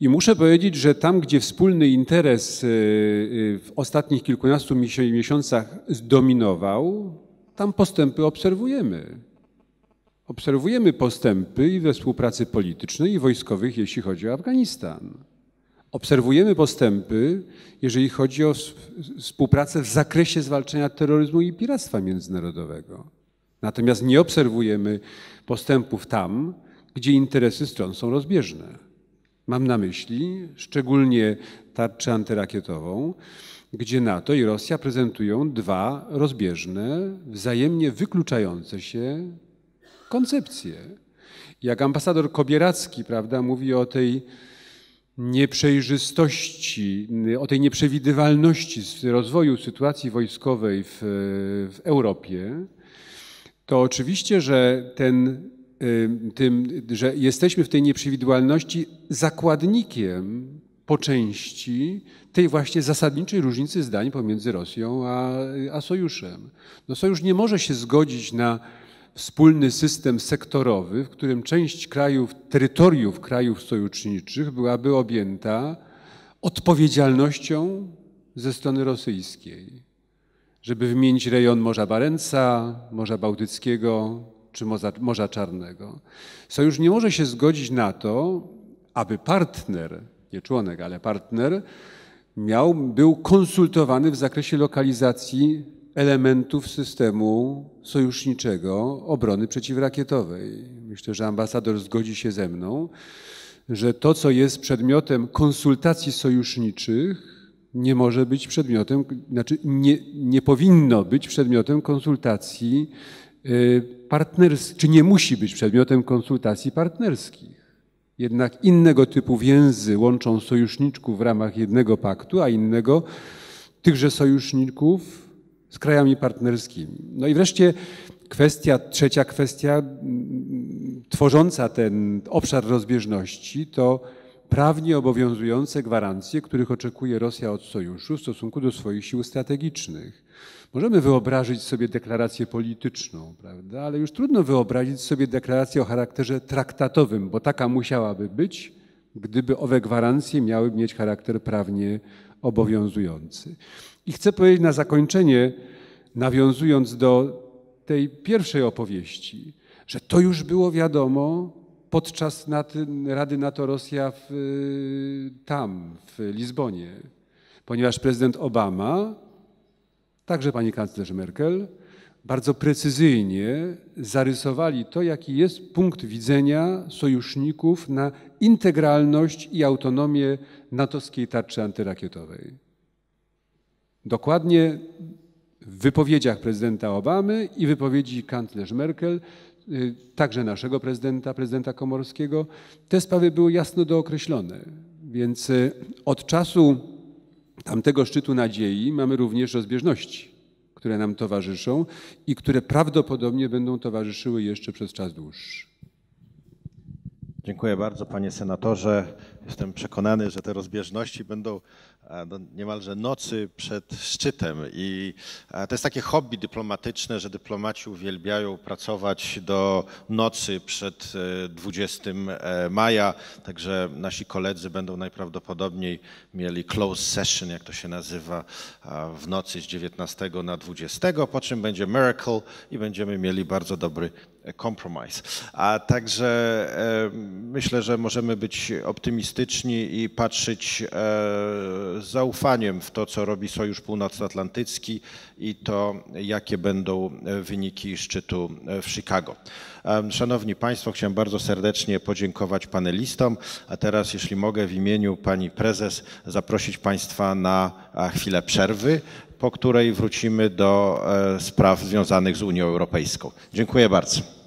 I muszę powiedzieć, że tam, gdzie wspólny interes y, y, w ostatnich kilkunastu miesiącach zdominował, tam postępy obserwujemy. Obserwujemy postępy i we współpracy politycznej i wojskowych, jeśli chodzi o Afganistan. Obserwujemy postępy, jeżeli chodzi o współpracę w zakresie zwalczania terroryzmu i piractwa międzynarodowego. Natomiast nie obserwujemy postępów tam, gdzie interesy stron są rozbieżne. Mam na myśli szczególnie tarczę antyrakietową, gdzie NATO i Rosja prezentują dwa rozbieżne, wzajemnie wykluczające się koncepcje. Jak ambasador Kobieracki prawda, mówi o tej nieprzejrzystości, o tej nieprzewidywalności rozwoju sytuacji wojskowej w, w Europie, to oczywiście, że ten, tym, że jesteśmy w tej nieprzewidywalności zakładnikiem po części tej właśnie zasadniczej różnicy zdań pomiędzy Rosją a, a sojuszem. No sojusz nie może się zgodzić na wspólny system sektorowy, w którym część krajów, terytoriów krajów sojuszniczych byłaby objęta odpowiedzialnością ze strony rosyjskiej. Żeby wymienić rejon Morza Barenca, Morza Bałtyckiego czy Morza, Morza Czarnego. Sojusz nie może się zgodzić na to, aby partner, nie członek, ale partner, miał, był konsultowany w zakresie lokalizacji elementów systemu sojuszniczego obrony przeciwrakietowej. Myślę, że ambasador zgodzi się ze mną, że to, co jest przedmiotem konsultacji sojuszniczych, nie może być przedmiotem, znaczy nie, nie powinno być przedmiotem konsultacji partnerskich, czy nie musi być przedmiotem konsultacji partnerskich. Jednak innego typu więzy łączą sojuszniczków w ramach jednego paktu, a innego tychże sojuszników z krajami partnerskimi. No i wreszcie kwestia, trzecia kwestia tworząca ten obszar rozbieżności to prawnie obowiązujące gwarancje, których oczekuje Rosja od sojuszu w stosunku do swoich sił strategicznych. Możemy wyobrazić sobie deklarację polityczną, prawda? ale już trudno wyobrazić sobie deklarację o charakterze traktatowym, bo taka musiałaby być, gdyby owe gwarancje miały mieć charakter prawnie obowiązujący. I chcę powiedzieć na zakończenie, nawiązując do tej pierwszej opowieści, że to już było wiadomo podczas Rady NATO-Rosja tam, w Lizbonie, ponieważ prezydent Obama, także pani kanclerz Merkel, bardzo precyzyjnie zarysowali to, jaki jest punkt widzenia sojuszników na integralność i autonomię natowskiej tarczy antyrakietowej. Dokładnie w wypowiedziach prezydenta Obamy i wypowiedzi kanclerz Merkel, y, także naszego prezydenta, prezydenta Komorskiego, te sprawy były jasno dookreślone. Więc y, od czasu tamtego szczytu nadziei mamy również rozbieżności, które nam towarzyszą i które prawdopodobnie będą towarzyszyły jeszcze przez czas dłuższy. Dziękuję bardzo, panie senatorze. Jestem przekonany, że te rozbieżności będą do niemalże nocy przed szczytem. I to jest takie hobby dyplomatyczne, że dyplomaci uwielbiają pracować do nocy przed 20 e, e, maja. Także nasi koledzy będą najprawdopodobniej mieli close session, jak to się nazywa, w nocy z 19 na 20, po czym będzie miracle i będziemy mieli bardzo dobry compromise. A także e, myślę, że możemy być optymistyczni i patrzeć e, z zaufaniem w to, co robi Sojusz Północnoatlantycki i to, jakie będą wyniki szczytu w Chicago. Szanowni Państwo, chciałem bardzo serdecznie podziękować panelistom, a teraz, jeśli mogę, w imieniu Pani Prezes zaprosić Państwa na chwilę przerwy, po której wrócimy do e, spraw związanych z Unią Europejską. Dziękuję bardzo.